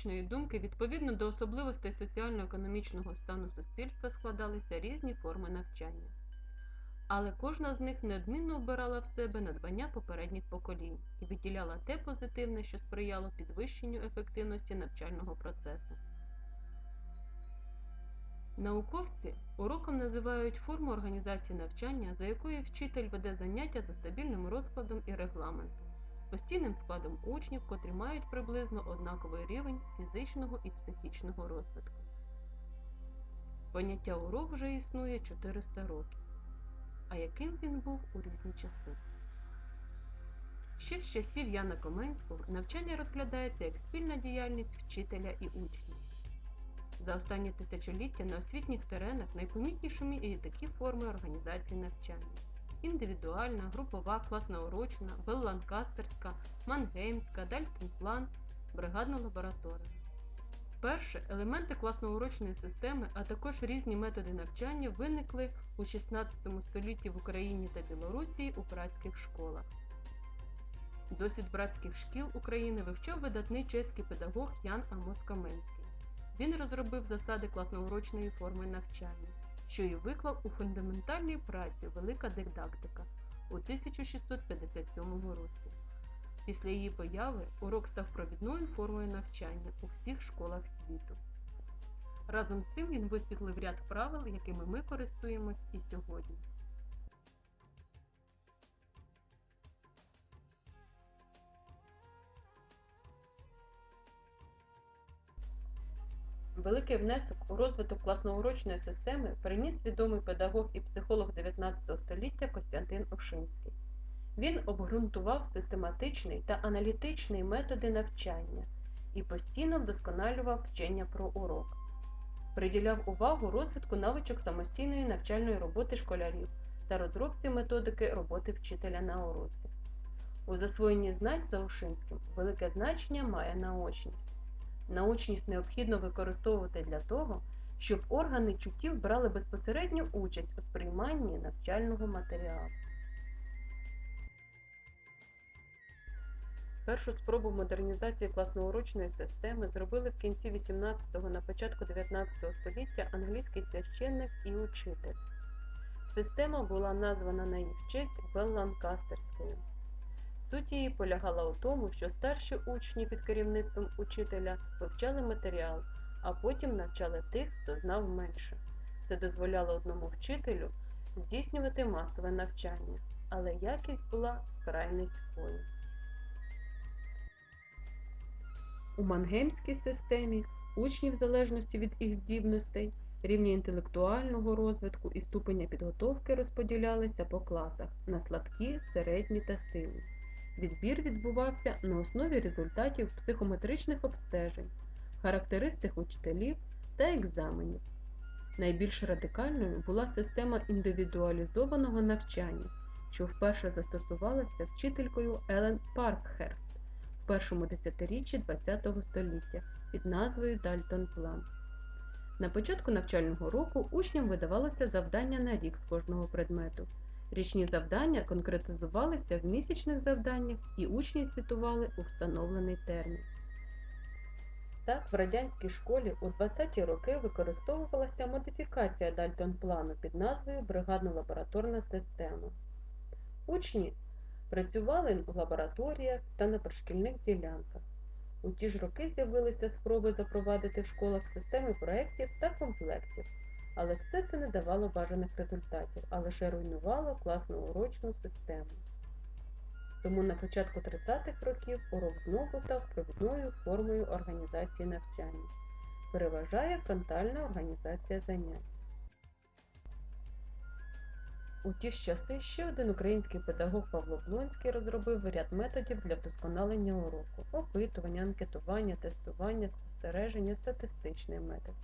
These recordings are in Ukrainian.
педагогічної думки відповідно до особливостей соціально-економічного стану суспільства складалися різні форми навчання. Але кожна з них неодмінно обирала в себе надбання попередніх поколінь і виділяла те позитивне, що сприяло підвищенню ефективності навчального процесу. Науковці уроком називають форму організації навчання, за якою вчитель веде заняття за стабільним розкладом і регламентом, постійним складом учнів, котрі мають приблизно однаковий рівень фізичного і психічного розвитку. Поняття урок вже існує 400 років. А яким він був у різні часи? Ще з часів Яна Коменського навчання розглядається як спільна діяльність вчителя і учнів. За останні тисячоліття на освітніх теренах найпомітнішими є такі форми організації навчання: індивідуальна, групова, класна-урочна, белланкастерська, мангеймська, дальтонплан, бригадна лабораторія. Вперше елементи класно-урочної системи, а також різні методи навчання виникли у 16 столітті в Україні та Білорусі у братських школах. Досвід братських шкіл України вивчав видатний чеський педагог Ян Амос Каменський. Він розробив засади класноурочної форми навчання, що і виклав у фундаментальній праці Велика дидактика у 1657 році. Після її появи урок став провідною формою навчання у всіх школах світу. Разом з тим він висвітлив ряд правил, якими ми користуємось і сьогодні. Великий внесок у розвиток класноурочної системи приніс відомий педагог і психолог 19 століття Костянтин Ошинський. Він обґрунтував систематичний та аналітичний методи навчання і постійно вдосконалював вчення про урок. Приділяв увагу розвитку навичок самостійної навчальної роботи школярів та розробці методики роботи вчителя на уроці. У засвоєнні знань за Ошинським велике значення має наочність. Наочність необхідно використовувати для того, щоб органи чуттів брали безпосередню участь у сприйманні навчального матеріалу. Першу спробу модернізації класноурочної системи зробили в кінці 18-го на початку 19 століття англійський священник і учитель. Система була названа на їх честь Белланкастерською. Суть її полягала у тому, що старші учні під керівництвом учителя вивчали матеріал, а потім навчали тих, хто знав менше. Це дозволяло одному вчителю здійснювати масове навчання, але якість була вкрай низькою. У мангеймській системі учні, в залежності від їх здібностей, рівня інтелектуального розвитку і ступеня підготовки розподілялися по класах на слабкі, середні та сильні. Відбір відбувався на основі результатів психометричних обстежень, характеристик учителів та екзаменів. Найбільш радикальною була система індивідуалізованого навчання, що вперше застосувалася вчителькою Елен Паркхерст в першому десятиріччі ХХ століття під назвою Дальтон План. На початку навчального року учням видавалося завдання на рік з кожного предмету. Річні завдання конкретизувалися в місячних завданнях і учні звітували у встановлений термін. Так, в радянській школі у 20-ті роки використовувалася модифікація Дальтон-плану під назвою Бригадно-лабораторна система. Учні працювали в лабораторіях та на пришкільних ділянках. У ті ж роки з'явилися спроби запровадити в школах системи проєктів та комплектів але все це не давало бажаних результатів, а лише руйнувало класно-урочну систему. Тому на початку 30-х років урок знову став провідною формою організації навчання. Переважає фронтальна організація занять. У ті ж часи ще один український педагог Павло Блонський розробив ряд методів для вдосконалення уроку опитування, анкетування, тестування, спостереження, статистичний метод.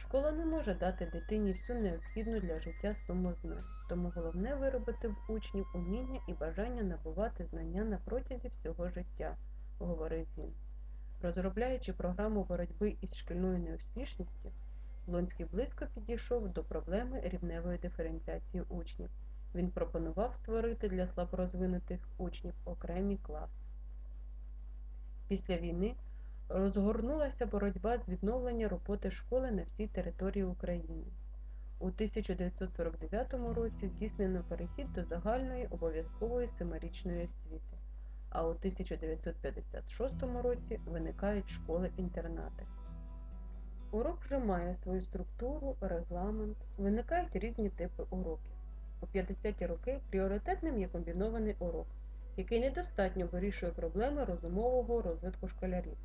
Школа не може дати дитині всю необхідну для життя суму знань, тому головне виробити в учнів уміння і бажання набувати знання на протязі всього життя, говорив він. Розробляючи програму боротьби із шкільною неуспішністю, Лонський близько підійшов до проблеми рівневої диференціації учнів. Він пропонував створити для слаборозвинутих учнів окремі класи. Після війни розгорнулася боротьба з відновлення роботи школи на всій території України. У 1949 році здійснено перехід до загальної обов'язкової семирічної освіти, а у 1956 році виникають школи-інтернати. Урок вже має свою структуру, регламент, виникають різні типи уроків. У 50-ті роки пріоритетним є комбінований урок, який недостатньо вирішує проблеми розумового розвитку школярів,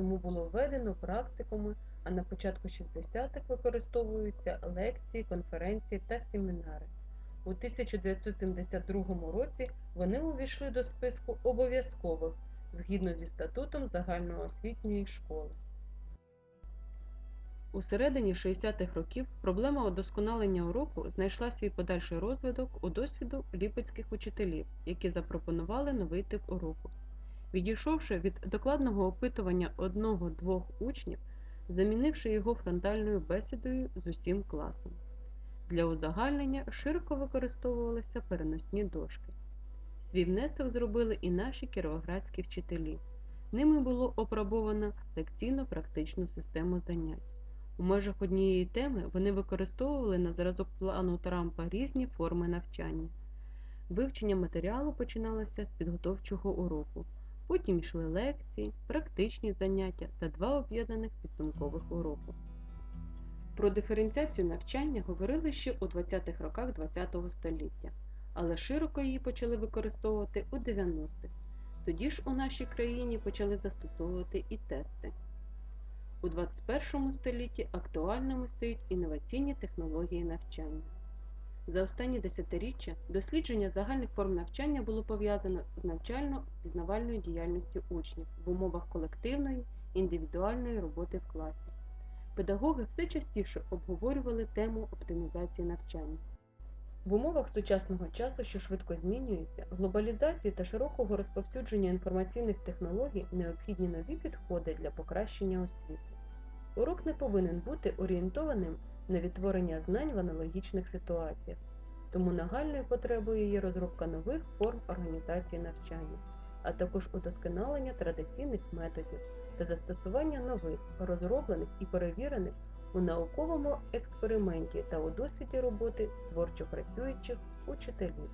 тому було введено практикуми, а на початку 60-х використовуються лекції, конференції та семінари. У 1972 році вони увійшли до списку обов'язкових згідно зі статутом загальноосвітньої школи. У середині 60-х років проблема удосконалення уроку знайшла свій подальший розвиток у досвіду ліпецьких учителів, які запропонували новий тип уроку. Відійшовши від докладного опитування одного-двох учнів, замінивши його фронтальною бесідою з усім класом. Для узагальнення широко використовувалися переносні дошки. Свій внесок зробили і наші кіровоградські вчителі. Ними було опробовано лекційно-практичну систему занять. У межах однієї теми вони використовували на зразок плану Трампа різні форми навчання. Вивчення матеріалу починалося з підготовчого уроку, потім йшли лекції, практичні заняття та два об'єднаних підсумкових уроку. Про диференціацію навчання говорили ще у 20-х роках ХХ століття, але широко її почали використовувати у 90-х. Тоді ж у нашій країні почали застосовувати і тести. У 21 столітті актуальними стають інноваційні технології навчання. За останні десятиріччя дослідження загальних форм навчання було пов'язано з навчально-пізнавальною діяльністю учнів в умовах колективної, індивідуальної роботи в класі. Педагоги все частіше обговорювали тему оптимізації навчання. В умовах сучасного часу, що швидко змінюється, глобалізації та широкого розповсюдження інформаційних технологій необхідні нові підходи для покращення освіти. Урок не повинен бути орієнтованим на відтворення знань в аналогічних ситуаціях, тому нагальною потребою є розробка нових форм організації навчання, а також удосконалення традиційних методів та застосування нових, розроблених і перевірених у науковому експерименті та у досвіді роботи творчо працюючих учителів.